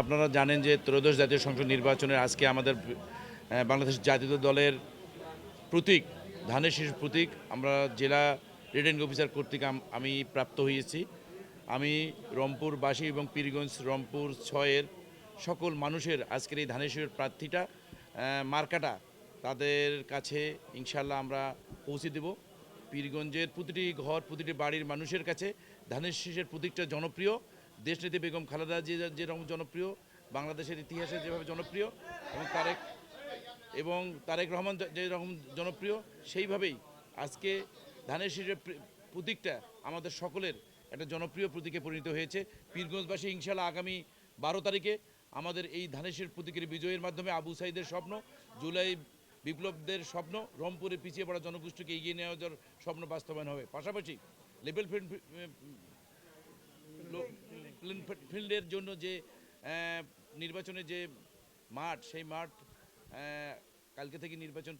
আপনারা জানেন যে ত্রয়োদশ জাতীয় সংসদ নির্বাচনের আজকে আমাদের বাংলাদেশ জাতীয় দলের প্রতীক, ধানের শীষ প্রতীক, আমরা জেলা রিটার্নিং অফিসার কর্তৃক আমি প্রাপ্ত হয়েছি আমি রংপুরবাসী এবং পীরগঞ্জ রংপুর ছয়ের সকল মানুষের আজকের এই ধানের শীষের প্রার্থীটা মার্কাটা, তাদের কাছে ইনশাল্লাহ আমরা পৌঁছে দেব। পীরগঞ্জের প্রতিটি ঘর, প্রতিটি বাড়ির মানুষের কাছে ধানের শীষের প্রতীকটা জনপ্রিয়। দেশনীতি বেগম খালেদা যে যেরকম জনপ্রিয়, বাংলাদেশের ইতিহাসে যেভাবে জনপ্রিয়, এবং তারেক এবং তারেক রহমান যেরকম জনপ্রিয়, সেইভাবেই আজকে ধানের শীষের প্রতীকটা আমাদের সকলের একটা জনপ্রিয় প্রতীকে পরিণত হয়েছে। পীরগঞ্জবাসী ইনশাল্লাহ আগামী বারো তারিখে আমাদের এই ধানের শীষ প্রতীকের বিজয়ের মাধ্যমে আবু সাইদের স্বপ্ন, জুলাই বিপ্লবদের স্বপ্ন, রংপুরে পিছিয়ে পড়া জনগোষ্ঠীকে এগিয়ে নেওয়া যাওয়ার স্বপ্ন বাস্তবায়ন হবে। পাশাপাশি লেভেল ফিল্ডের জন্য যে নির্বাচনের যে মাঠ, সেই মাঠ কালকে থেকে নির্বাচন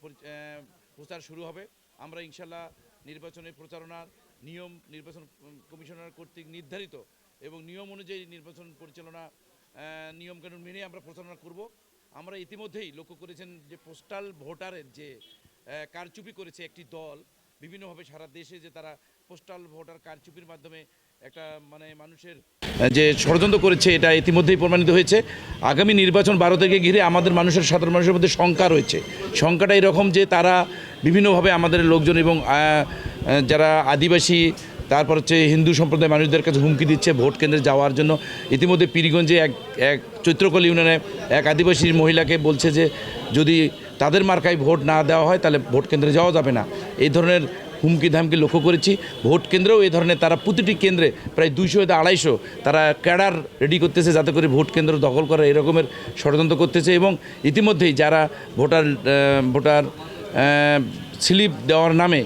প্রচার শুরু হবে। আমরা ইনশাল্লাহ নির্বাচনের প্রচারণার নিয়ম, নির্বাচন কমিশনার কর্তৃক নির্ধারিত এবং নিয়ম অনুযায়ী নির্বাচন পরিচালনা নিয়মকানুন মেনে আমরা প্রচারণা করব। আমরা ইতিমধ্যেই লক্ষ্য করেছেন যে, পোস্টাল ভোটারের যে কারচুপি করেছে একটি দল বিভিন্নভাবে সারা দেশে যে তারা পোস্টাল ভোটার কারচুপির মাধ্যমে একটা মানে মানুষের, যে ষড়যন্ত্র করেছে, এটা ইতিমধ্যেই প্রমাণিত হয়েছে। আগামী নির্বাচন বারো থেকে ঘিরে আমাদের মানুষের, সাধারণ মানুষের মধ্যে শঙ্কা রয়েছে। শঙ্কাটা এরকম যে তারা বিভিন্নভাবে আমাদের লোকজন এবং যারা আদিবাসী, তারপর হচ্ছে হিন্দু সম্প্রদায়ের মানুষদের কাছে হুমকি দিচ্ছে ভোট কেন্দ্রে যাওয়ার জন্য। ইতিমধ্যে পীরগঞ্জে এক এক চৈত্রকল ইউনিয়নে এক আদিবাসী মহিলাকে বলছে যে যদি তাদের মার্কায় ভোট না দেওয়া হয়, তাহলে ভোট কেন্দ্রে যাওয়া যাবে না। এই ধরনের হুমকি ধামকি লক্ষ্য করেছি। ভোট কেন্দ্রেও এই ধরনের তারা প্রতিটি কেন্দ্রে প্রায় দুইশো থেকে আড়াইশো তারা ক্যাডার রেডি করতেছে যাতে করে ভোট কেন্দ্র দখল করা এরকমের ষড়যন্ত্র করতেছে এবং ইতিমধ্যেই যারা ভোটার ভোটার স্লিপ দেওয়ার নামে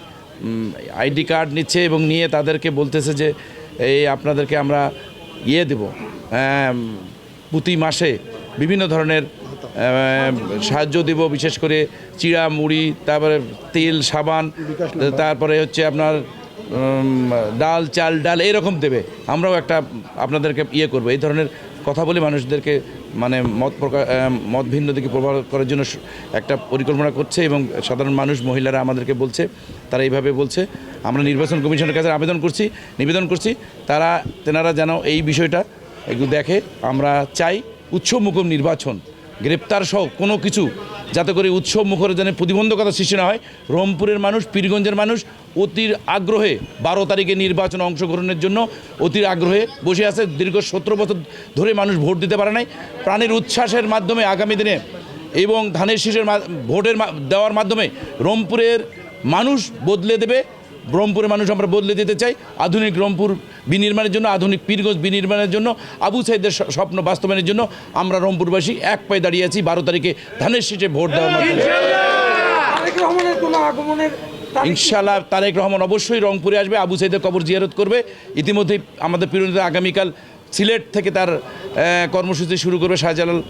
আইডি কার্ড নিচ্ছে এবং নিয়ে তাদেরকে বলতেছে যে, এই আপনাদেরকে আমরা ইয়ে দেব। প্রতি মাসে বিভিন্ন ধরনের সাহায্য দেব, বিশেষ করে চিড়া, মুড়ি, তারপরে তেল, সাবান, তারপরে হচ্ছে আপনার ডাল, চাল, ডাল, এরকম দেবে। আমরাও একটা আপনাদেরকে ইয়ে করব। এই ধরনের কথা বলে মানুষদেরকে মানে মত প্রকাশ মত ভিন্ন দিকে প্রভাব করার জন্য একটা পরিকল্পনা করছে এবং সাধারণ মানুষ, মহিলারা আমাদেরকে বলছে, তারা এইভাবে বলছে। আমরা নির্বাচন কমিশনের কাছে আবেদন করছি, নিবেদন করছি। তারা, তেনারা যেন এই বিষয়টা একটু দেখে। আমরা চাই উৎসবমুখর নির্বাচন। গ্রেপ্তার সহ কোনো কিছু যাতে করে উৎসব মুখর যেন প্রতিবন্ধকতা সৃষ্টি না হয়। রংপুরের মানুষ, পীরগঞ্জের মানুষ অতির আগ্রহে বারো তারিখে নির্বাচনে অংশগ্রহণের জন্য অতির আগ্রহে বসে আছে। দীর্ঘ সতেরো বছর ধরে মানুষ ভোট দিতে পারে নাই। প্রাণের উচ্ছ্বাসের মাধ্যমে আগামী দিনে এবং ধানের শীষের ভোটের দেওয়ার মাধ্যমে রংপুরের মানুষ বদলে দেবে। রংপুরের মানুষ আমরা বদলে দিতে চাই। আধুনিক রংপুর বিনির্মাণের জন্য আধুনিক পীরগঞ্জ বিনির্মাণের জন্য আবু সাইদের স- স্বপ্ন বাস্তবায়নের জন্য আমরা রংপুরবাসী এক পায়ে দাঁড়িয়ে আছি। বারো তারিখে ধানের শীষে ভোট দেওয়ার মাধ্যমে। তারেক রহমান অবশ্যই রংপুরে আসবে। আবু সাইদের কবর জিয়ারত করবে। ইতিমধ্যেই আমাদের প্রিয়নীতা আগামীকাল সিলেট থেকে তার কর্মসূচি শুরু করবে শাহজালাল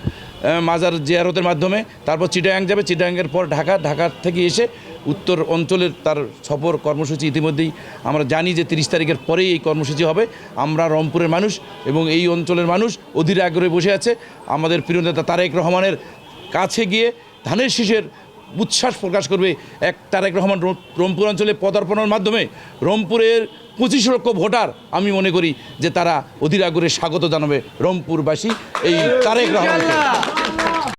মাজার জিয়ারতের মাধ্যমে। তারপর চিটাগাং যাবে। চিটাগাংয়ের পর ঢাকা ঢাকার থেকে এসে উত্তর অঞ্চলের তার সফর কর্মসূচি ইতিমধ্যেই আমরা জানি যে তিরিশ তারিখের পরেই এই কর্মসূচি হবে। আমরা রংপুরের মানুষ এবং এই অঞ্চলের মানুষ অধীর আগ্রহে বসে আছে। আমাদের প্রিয় নেতা তারেক রহমানের কাছে গিয়ে ধানের শীষের উচ্ছ্বাস প্রকাশ করবে এক তারেক রহমান রংপুর অঞ্চলে পদার্পণের মাধ্যমে। রংপুরের পঁচিশ লক্ষ ভোটার আমি মনে করি যে তারা অধীর আগ্রহে স্বাগত জানাবে রংপুরবাসী এই তারেক রহমানকে।